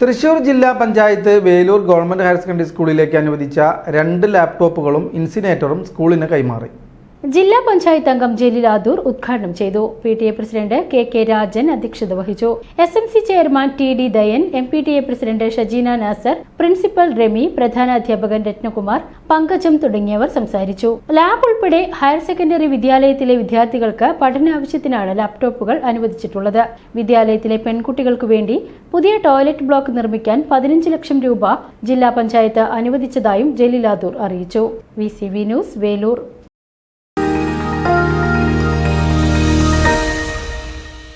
തൃശൂർ ജില്ലാ panchayat Velur government higher secondary സ്കൂളിലേക്ക് അനുവദിച്ച രണ്ട് ലാപ്ടോപ്പുകളും ഇൻസിനേറ്ററും സ്കൂളിന് കൈമാറി. ജില്ലാ പഞ്ചായത്ത് അംഗം ജലീലാദൂർ ഉദ്ഘാടനം ചെയ്തു. P T A president K K Rajan അധ്യക്ഷത വഹിച്ചു. S M C chairman T D Dayan M P T A president Shajeena Nasar principal Rami പ്രധാന അധ്യാപകൻ രത്നകുമാർ പങ്കജം തുടങ്ങിയവർ സംസാരിച്ചു. ലാബ് ഉൾപ്പെടെ ഹയർ സെക്കൻഡറി വിദ്യാലയത്തിലെ വിദ്യാർത്ഥികൾക്ക് പഠന പഠനാവശ്യത്തിനാണ് ലാപ്ടോപ്പുകൾ അനുവദിച്ചിട്ടുള്ളത്. വിദ്യാലയത്തിലെ പെൺകുട്ടികൾക്കു വേണ്ടി പുതിയ ടോയ്ലറ്റ് ബ്ലോക്ക് നിർമ്മിക്കാൻ പതിനഞ്ച് ലക്ഷം രൂപ ജില്ലാ പഞ്ചായത്ത് അനുവദിച്ചതായും ജലീലാദൂർ അറിയിച്ചു. V news Velur.